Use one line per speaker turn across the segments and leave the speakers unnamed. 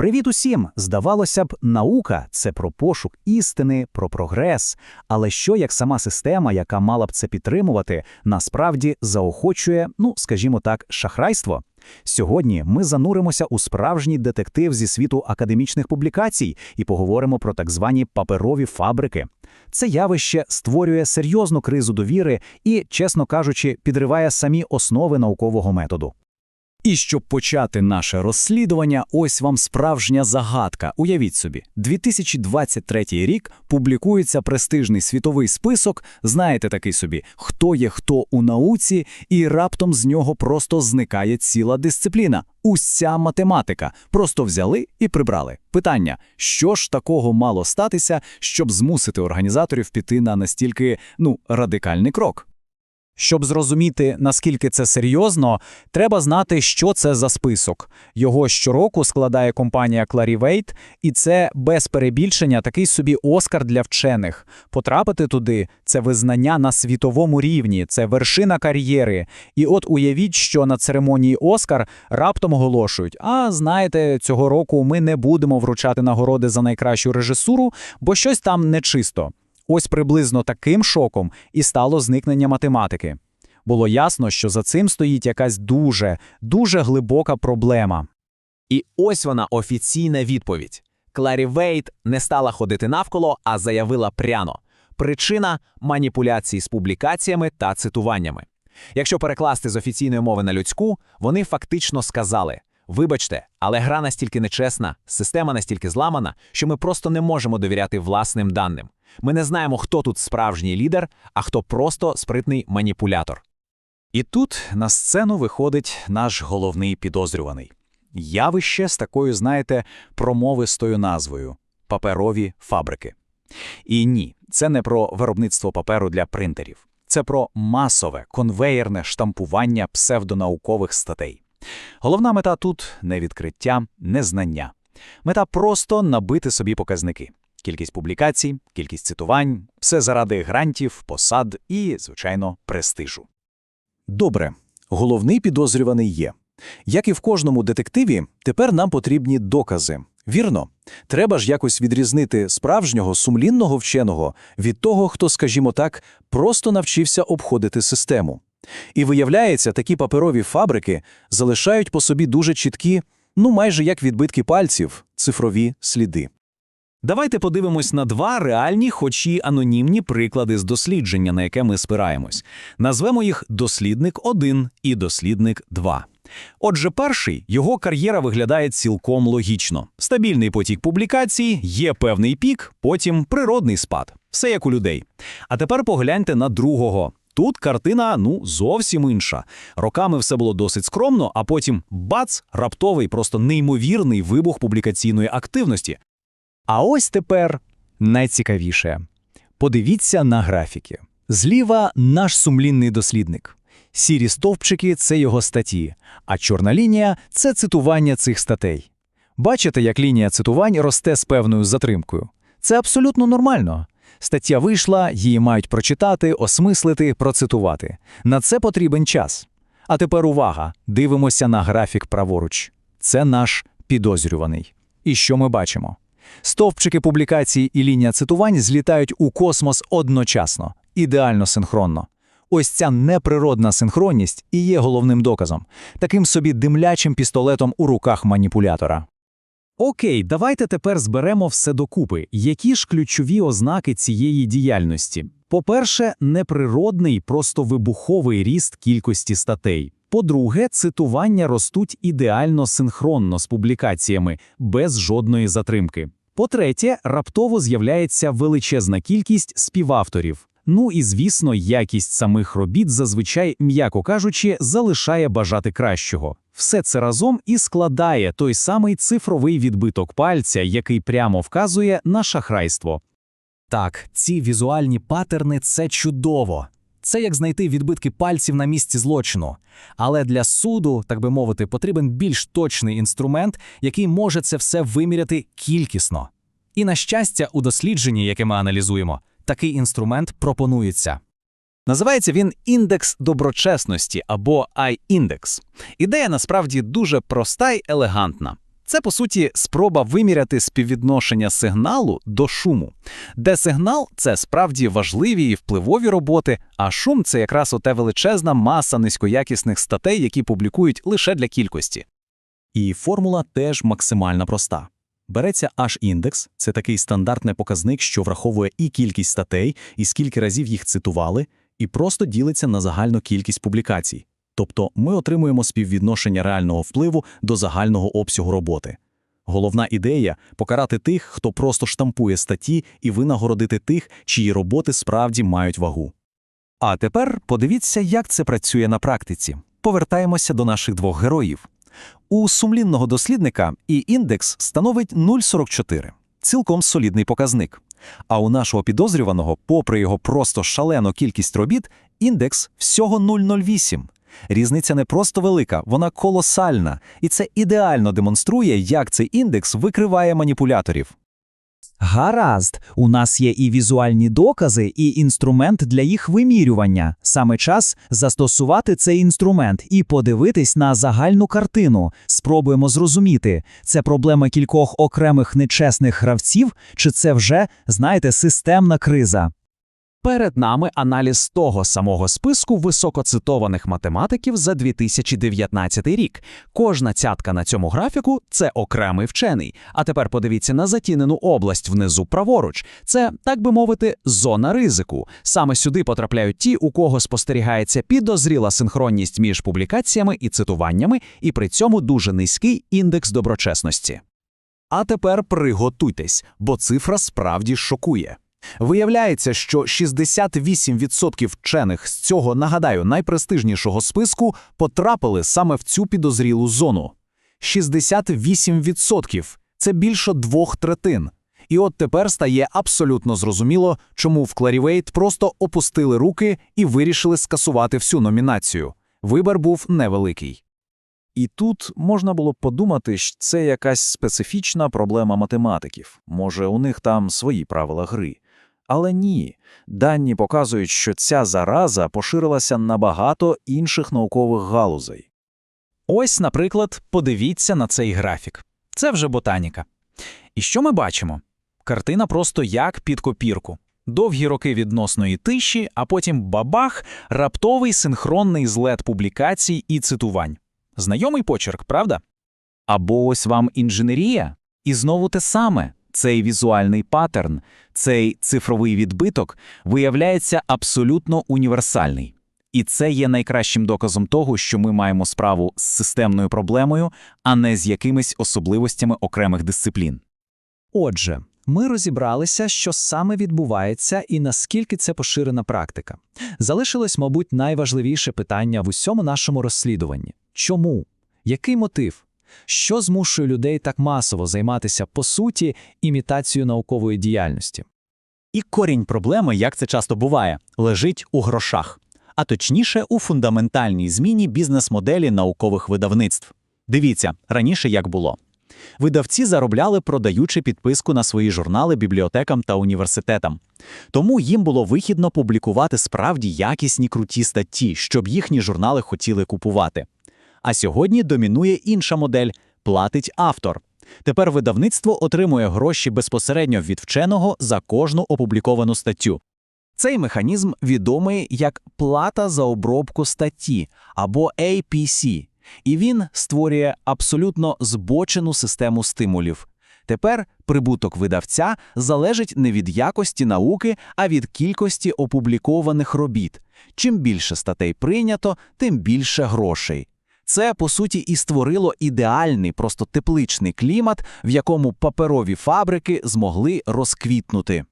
Привіт усім! Здавалося б, наука це про пошук істини, про прогрес. Але що як сама система, яка мала б це підтримувати, насправді заохочує, ну скажімо так, шахрайство? Сьогодні ми зануримося у справжній детектив зі світу академічних публікацій і поговоримо про так звані паперові фабрики. Це явище створює серйозну кризу довіри і, чесно кажучи, підриває самі основи наукового методу. І щоб почати наше розслідування, ось вам справжня загадка. Уявіть собі, 2023 рік публікується престижний світовий список, знаєте такий собі, хто є хто у науці, і раптом з нього просто зникає ціла дисципліна. Уся математика. Просто взяли і прибрали. Питання: що ж такого мало статися, щоб змусити організаторів піти на настільки ну радикальний крок? Щоб зрозуміти, наскільки це серйозно, треба знати, що це за список. Його щороку складає компанія Clarivate, і це без перебільшення такий собі оскар для вчених. Потрапити туди це визнання на світовому рівні, це вершина кар'єри. І от уявіть, що на церемонії Оскар раптом оголошують: а знаєте, цього року ми не будемо вручати нагороди за найкращу режисуру, бо щось там нечисто. Ось приблизно таким шоком і стало зникнення математики. Було ясно, що за цим стоїть якась дуже, дуже глибока проблема.
І ось вона офіційна відповідь. Кларі Вейт не стала ходити навколо, а заявила пряно. Причина маніпуляції з публікаціями та цитуваннями. Якщо перекласти з офіційної мови на людську, вони фактично сказали: Вибачте, але гра настільки нечесна, система настільки зламана, що ми просто не можемо довіряти власним даним. Ми не знаємо, хто тут справжній лідер, а хто просто спритний маніпулятор.
І тут на сцену виходить наш головний підозрюваний. Явище з такою, знаєте, промовистою назвою паперові фабрики. І ні, це не про виробництво паперу для принтерів, це про масове конвеєрне штампування псевдонаукових статей. Головна мета тут не відкриття, не знання. Мета просто набити собі показники. Кількість публікацій, кількість цитувань, все заради грантів, посад і, звичайно, престижу. Добре, головний підозрюваний є. Як і в кожному детективі, тепер нам потрібні докази. Вірно, треба ж якось відрізнити справжнього сумлінного вченого від того, хто, скажімо так, просто навчився обходити систему. І виявляється, такі паперові фабрики залишають по собі дуже чіткі, ну майже як відбитки пальців, цифрові сліди.
Давайте подивимось на два реальні, хоч і анонімні приклади з дослідження, на яке ми спираємось. Назвемо їх дослідник 1 і дослідник 2. Отже, перший його кар'єра виглядає цілком логічно. Стабільний потік публікацій, є певний пік, потім природний спад. Все як у людей. А тепер погляньте на другого. Тут картина ну зовсім інша. Роками все було досить скромно, а потім бац, раптовий, просто неймовірний вибух публікаційної активності.
А ось тепер найцікавіше. Подивіться на графіки. Зліва наш сумлінний дослідник. Сірі стовпчики це його статті, а чорна лінія це цитування цих статей. Бачите, як лінія цитувань росте з певною затримкою. Це абсолютно нормально. Стаття вийшла, її мають прочитати, осмислити, процитувати. На це потрібен час. А тепер увага! Дивимося на графік праворуч. Це наш підозрюваний. І що ми бачимо? Стовпчики публікацій і лінія цитувань злітають у космос одночасно, ідеально синхронно. Ось ця неприродна синхронність і є головним доказом, таким собі димлячим пістолетом у руках маніпулятора. Окей, давайте тепер зберемо все докупи. Які ж ключові ознаки цієї діяльності? По-перше, неприродний, просто вибуховий ріст кількості статей. По-друге, цитування ростуть ідеально синхронно з публікаціями, без жодної затримки. По-третє, раптово з'являється величезна кількість співавторів. Ну і звісно, якість самих робіт зазвичай, м'яко кажучи, залишає бажати кращого. Все це разом і складає той самий цифровий відбиток пальця, який прямо вказує на шахрайство. Так, ці візуальні патерни це чудово. Це як знайти відбитки пальців на місці злочину. Але для суду, так би мовити, потрібен більш точний інструмент, який може це все виміряти кількісно. І на щастя, у дослідженні, яке ми аналізуємо, такий інструмент пропонується. Називається він індекс доброчесності або I-індекс. Ідея насправді дуже проста й елегантна.
Це, по суті, спроба виміряти співвідношення сигналу до шуму, де сигнал це справді важливі і впливові роботи, а шум це якраз оте величезна маса низькоякісних статей, які публікують лише для кількості. І формула теж максимально проста. Береться H-індекс, це такий стандартний показник, що враховує і кількість статей, і скільки разів їх цитували, і просто ділиться на загальну кількість публікацій. Тобто ми отримуємо співвідношення реального впливу до загального обсягу роботи. Головна ідея – покарати тих, хто просто штампує статті, і винагородити тих, чиї роботи справді мають вагу. А тепер подивіться, як це працює на практиці. Повертаємося до наших двох героїв. У сумлінного дослідника і індекс становить 0,44 – цілком солідний показник. А у нашого підозрюваного, попри його просто шалену кількість робіт, індекс всього 0,08. Різниця не просто велика, вона колосальна, і це ідеально демонструє, як цей індекс викриває маніпуляторів.
Гаразд, у нас є і візуальні докази, і інструмент для їх вимірювання. Саме час застосувати цей інструмент і подивитись на загальну картину. Спробуємо зрозуміти, це проблема кількох окремих нечесних гравців, чи це вже, знаєте, системна криза.
Перед нами аналіз того самого списку високоцитованих математиків за 2019 рік. Кожна цятка на цьому графіку це окремий вчений. А тепер подивіться на затінену область внизу праворуч. Це, так би мовити, зона ризику. Саме сюди потрапляють ті, у кого спостерігається підозріла синхронність між публікаціями і цитуваннями, і при цьому дуже низький індекс доброчесності. А тепер приготуйтесь, бо цифра справді шокує. Виявляється, що 68% вчених з цього, нагадаю, найпрестижнішого списку потрапили саме в цю підозрілу зону. 68% – це більше двох третин. І от тепер стає абсолютно зрозуміло, чому в Clarivate просто опустили руки і вирішили скасувати всю номінацію. Вибір був невеликий.
І тут можна було б подумати, що це якась специфічна проблема математиків. Може, у них там свої правила гри. Але ні, дані показують, що ця зараза поширилася на багато інших наукових галузей. Ось, наприклад, подивіться на цей графік. Це вже ботаніка. І що ми бачимо? Картина просто як під копірку. Довгі роки відносної тиші, а потім бабах, раптовий синхронний злет публікацій і цитувань. Знайомий почерк, правда? Або ось вам інженерія, і знову те саме. Цей візуальний паттерн, цей цифровий відбиток виявляється абсолютно універсальний. І це є найкращим доказом того, що ми маємо справу з системною проблемою, а не з якимись особливостями окремих дисциплін.
Отже, ми розібралися, що саме відбувається і наскільки це поширена практика. Залишилось, мабуть, найважливіше питання в усьому нашому розслідуванні. Чому? Який мотив? Що змушує людей так масово займатися, по суті, імітацією наукової діяльності?
І корінь проблеми, як це часто буває, лежить у грошах, а точніше у фундаментальній зміні бізнес-моделі наукових видавництв. Дивіться, раніше як було. Видавці заробляли, продаючи підписку на свої журнали бібліотекам та університетам. Тому їм було вигідно публікувати справді якісні круті статті, щоб їхні журнали хотіли купувати. А сьогодні домінує інша модель платить автор. Тепер видавництво отримує гроші безпосередньо від вченого за кожну опубліковану статтю.
Цей механізм відомий як плата за обробку статті або APC, і він створює абсолютно збочену систему стимулів. Тепер прибуток видавця залежить не від якості науки, а від кількості опублікованих робіт. Чим більше статей прийнято, тим більше грошей. Це, по суті, і створило ідеальний, просто тепличний клімат, в якому паперові фабрики змогли розквітнути.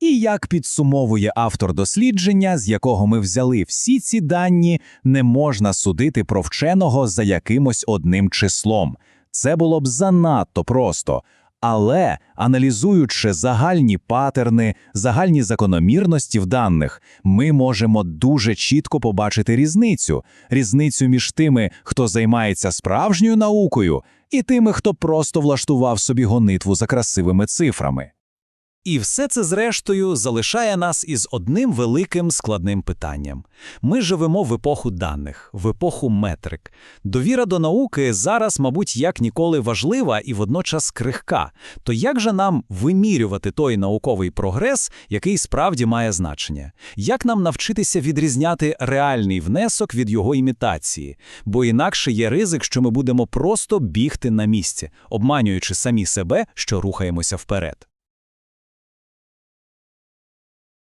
І як підсумовує автор дослідження, з якого ми взяли всі ці дані, не можна судити про вченого за якимось одним числом. Це було б занадто просто. Але, аналізуючи загальні патерни, загальні закономірності в даних, ми можемо дуже чітко побачити різницю. Різницю між тими, хто займається справжньою наукою, і тими, хто просто влаштував собі гонитву за красивими цифрами.
І все це, зрештою, залишає нас із одним великим складним питанням. Ми живемо в епоху даних, в епоху метрик. Довіра до науки зараз, мабуть, як ніколи важлива і водночас крихка. То як же нам вимірювати той науковий прогрес, який справді має значення? Як нам навчитися відрізняти реальний внесок від його імітації? Бо інакше є ризик, що ми будемо просто бігти на місці, обманюючи самі себе, що рухаємося вперед.